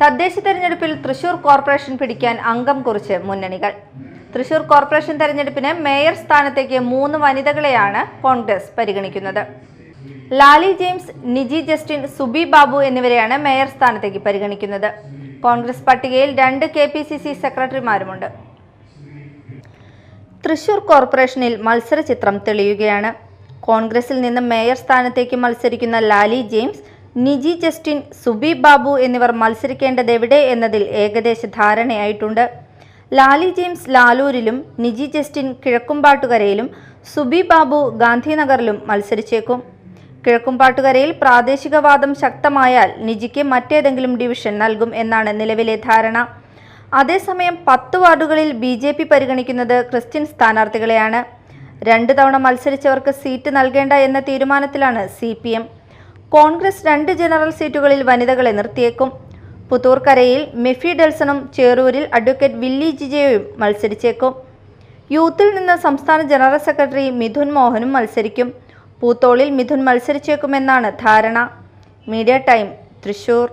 തദ്ദേശ തെരഞ്ഞെടുപ്പിൽ തൃശൂർ കോർപ്പറേഷൻ പിടിക്കാൻ അംഗം കുറിച്ച് മുന്നണികൾ. തൃശൂർ കോർപ്പറേഷൻ തെരഞ്ഞെടുപ്പിന് മേയർ സ്ഥാനത്തേക്ക് മൂന്ന് വനിതകളെയാണ് കോൺഗ്രസ് പരിഗണിക്കുന്നത്. ലാലി ജെയിംസ് നിജി ജസ്റ്റിൻ സുബി ബാബു എന്നിവരെയാണ് മേയർ സ്ഥാനത്തേക്ക് പരിഗണിക്കുന്നത്. കോൺഗ്രസ് പട്ടികയിൽ രണ്ട് കെ പി സി സി സെക്രട്ടറിമാരുമുണ്ട്. തൃശൂർ കോർപ്പറേഷനിൽ മത്സര ചിത്രം തെളിയുകയാണ്. കോൺഗ്രസിൽ നിന്ന് മേയർ സ്ഥാനത്തേക്ക് മത്സരിക്കുന്ന ലാലി ജെയിംസ് നിജി ജസ്റ്റിൻ സുബി ബാബു എന്നിവർ മത്സരിക്കേണ്ടതെവിടെ എന്നതിൽ ഏകദേശ ധാരണയായിട്ടുണ്ട്. ലാലി ജെയിംസ് ലാലൂരിലും നിജി ജസ്റ്റിൻ കിഴക്കുംപാട്ടുകരയിലും സുബി ബാബു ഗാന്ധിനഗറിലും മത്സരിച്ചേക്കും. കിഴക്കുംപാട്ടുകരയിൽ പ്രാദേശികവാദം ശക്തമായാൽ നിജിക്ക് മറ്റേതെങ്കിലും ഡിവിഷൻ നൽകും എന്നാണ് നിലവിലെ ധാരണ. അതേസമയം പത്ത് വാർഡുകളിൽ ബി ജെ പി പരിഗണിക്കുന്നത് ക്രിസ്ത്യൻ സ്ഥാനാർത്ഥികളെയാണ്. രണ്ടു തവണ മത്സരിച്ചവർക്ക് സീറ്റ് നൽകേണ്ട എന്ന തീരുമാനത്തിലാണ് സി പി എം. കോൺഗ്രസ് രണ്ട് ജനറൽ സീറ്റുകളിൽ വനിതകളെ നിർത്തിയേക്കും. പുത്തൂർക്കരയിൽ മെഫി ഡെൽസണും ചേറൂരിൽ അഡ്വക്കേറ്റ് വില്ലി ജിജയും മത്സരിച്ചേക്കും. യൂത്തിൽ നിന്ന് സംസ്ഥാന ജനറൽ സെക്രട്ടറി മിഥുൻ മോഹനും മത്സരിക്കും. പൂത്തോളിൽ മിഥുൻ മത്സരിച്ചേക്കുമെന്നാണ് ധാരണ. Media time Thrissur.